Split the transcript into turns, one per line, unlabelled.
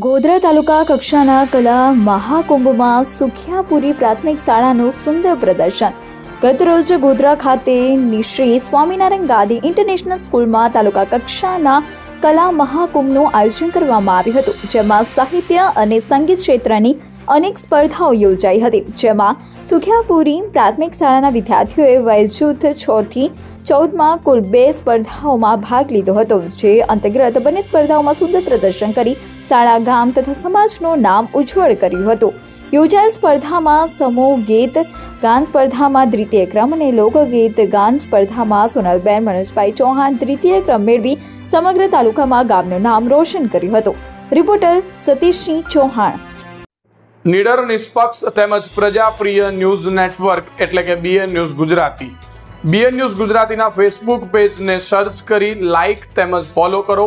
ગોધરા તાલુકા કક્ષાના કલા મહાકુંભમાં સુખિયાપુરી પ્રાથમિક શાળાનું સુંદર પ્રદર્શન. ગતરોજ ગોધરા ખાતે શ્રી સ્વામિનારાયણ ગાદી ઇન્ટરનેશનલ સ્કૂલમાં તાલુકા કક્ષાના કલા મહાકુંભનું આયોજન કરવામાં આવ્યું હતું, જેમાં સાહિત્ય અને સંગીત ક્ષેત્રની અનેક સ્પર્ધાઓ યોજાઈ હતી, જેમાં સુખિયાપુરી પ્રાથમિક શાળાના વિદ્યાર્થીઓએ વયજૂથ છ થી ચૌદમાં કુલ બે સ્પર્ધાઓમાં ભાગ લીધો હતો, જે અંતર્ગત બંને સ્પર્ધાઓમાં સુંદર પ્રદર્શન કરી શાળા, ગામ તથા સમાજનું નામ ઉજ્જવળ કર્યું હતું. યોજાયેલ સ્પર્ધામાં સમૂહ ગીત, ગાન સ્પર્ધામાં દ્વિતીય ક્રમ અને લોકગીત ગાન સ્પર્ધામાં સોનલબેન, મનોજભાઈ ચૌહાણ તૃતીય ક્રમ મેળવી સમગ્ર તાલુકામાં ગામનું નામ રોશન કર્યું હતું. રિપોર્ટર સતીશસિંહ ચૌહાણ.
નિડર, નિષ્પક્ષ તેમજ પ્રજાપ્રિય ન્યૂઝ નેટવર્ક એટલે કે BN news Gujarati. BN news ગુજરાતીના ફેસબુક પેજને સર્ચ કરી લાઇક તેમજ ફોલો કરો.